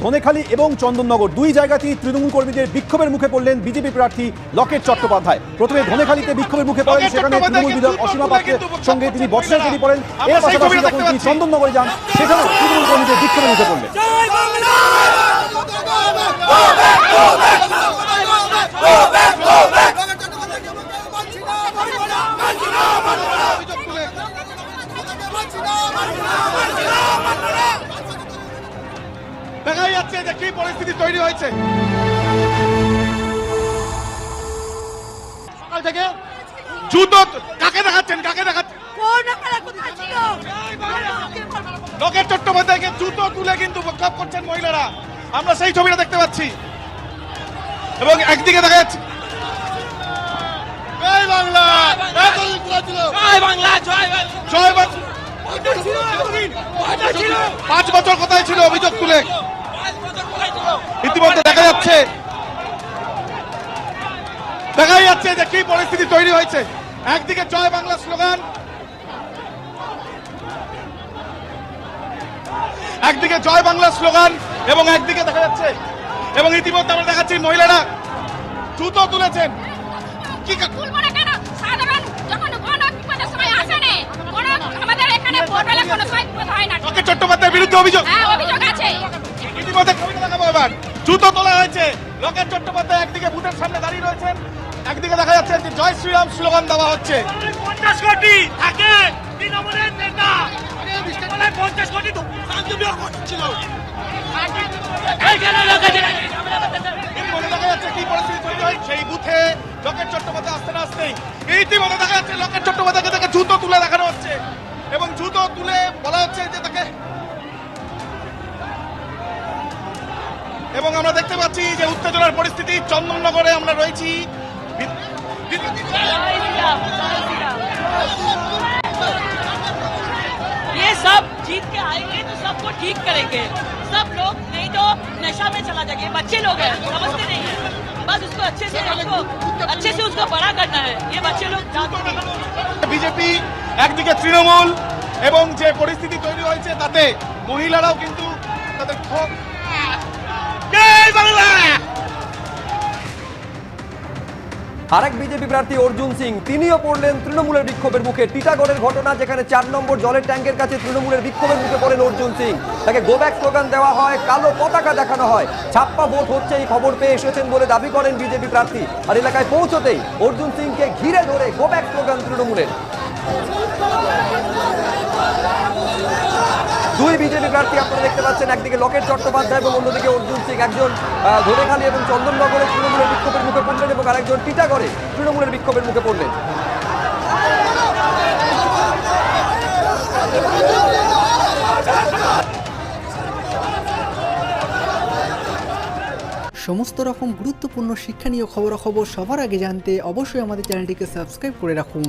ধনেখালী এবং চন্দননগর দুই জায়গাতেই তৃণমূল কর্মীদের বিক্ষোভের মুখে পড়লেন বিজেপি প্রার্থী লকেট চট্টোপাধ্যায় প্রথমে ধনেখালীতে বিক্ষোভের মুখে পড়েন সেখানে তৃণমূল বিধায়ক অসীমা পাত্রের সঙ্গে তিনি বক্তব্য বক্সের পড়েন এর পাশাপাশি যখন তিনি। চন্দননগরে যান সেখানেও তৃণমূল কর্মীদের বিক্ষোভের মুখে পড়লেন দেখাই যাচ্ছে যে কি পরিস্থিতি তৈরি হয়েছে। সকাল থেকে জুতো কাকে দেখাচ্ছেন কাকে দেখাচ্ছেন? লোকের চট্টোপাধ্যায়কে জুতো তুলে কিন্তু বিক্ষোভ করছেন মহিলারা। আমরা সেই ছবিটা দেখতে পাচ্ছি। এবং একদিকে দেখা যাচ্ছে। জয় বাংলা! জয় বাংলা! জয় বাংলা! জয় বাংলা! পাঁচ বছর কোথায় ছিল অভিযোগ তুলে? ইতিমধ্যে দেখা যাচ্ছে। দেখাই যাচ্ছে যে কি পরিস্থিতি তৈরি হয়েছে। একদিকে জয় বাংলা স্লোগান একদিকে জয় বাংলা স্লোগান এবং একদিকে দেখা যাচ্ছে এবং ইতিমধ্যে আমরা দেখাচ্ছি মহিলারা জুতো তুলেছেন। কি বিরুদ্ধে অভিযোগ। হ্যাঁ, অভিযোগ আছে। ইতিমধ্যে এবার। জুতো তোলা হয়েছে। লকেট চট্টোপাধ্যায় একদিকে বুথের সামনে দাঁড়িয়ে রয়েছেন একদিকে দেখা যাচ্ছে যে জয় শ্রীরাম স্লোগান দেওয়া হচ্ছে। পঞ্চাশ কোটি থাকে তৃণমূলের নেতা। পঞ্চাশ কোটি দেখা যাচ্ছে কি পরিস্থিতি তৈরি হয়। সেই বুথে লকেট চট্টোপাধ্যায় আসতে না আসতেই ইতিমধ্যে দেখা যাচ্ছে লকেট চট্টোপাধ্যায়কে তাকে জুতো তুলে দেখানো হচ্ছে। এবং জুতো তুলে বলা হচ্ছে যে তাকে এবং আমরা দেখতে পাচ্ছি যে উত্তেজনার পরিস্থিতি চন্দননগরে আমরা রয়েছি বি- বি- ये सब जीत के आएंगे तो सबको ठीक करेंगे सब लोग नहीं तो नशा में चला जाएंगे ये बच्चे लोग हैं समझते नहीं है बस उसको अच्छे से उसको अच्छे से उसको बड़ा करना है ये बच्चे लोग जानते नहीं বিজেপি একদিকে তৃণমূল এবং যে পরিস্থিতি তৈরি হয়েছে তাতে মহিলারাও কিন্তু তাদের ক্ষোভ আরেক বিজেপি প্রার্থী অর্জুন সিং, তিনিও পড়লেন তৃণমূলের বিক্ষোভের মুখে। টিটাগড়ের ঘটনা যেখানে চার নম্বর জলের ট্যাঙ্কের কাছে তৃণমূলের বিক্ষোভের মুখে পড়েন অর্জুন সিং। তাকে গোব্যাক স্লোগান দেওয়া হয়, কালো পতাকা দেখানো হয়। ছাপ্পা ভোট হচ্ছে এই খবর পেয়ে এসেছেন বলে দাবি করেন বিজেপি প্রার্থী। আর এলাকায় পৌঁছতেই অর্জুন সিংকে ঘিরে ধরে গোব্যাক স্লোগান তৃণমূলের। দুই বিজেপি প্রার্থী আপনারা দেখতে পাচ্ছেন একদিকে লকেট চট্টোপাধ্যায় এবং অন্যদিকে অর্জুন সিং। একজন আহ, ধনেখালি এবং চন্দননগরে তৃণমূলের বিক্ষোভের মুখে পড়লেন এবং আরেকজন টিটাগড়ে তৃণমূলের বিক্ষোভের মুখে পড়লেন। সমস্ত রকম গুরুত্বপূর্ণ শিক্ষণীয় খবরাখবর সবার আগে জানতে অবশ্যই আমাদের চ্যানেলটিকে সাবস্ক্রাইব করে রাখুন।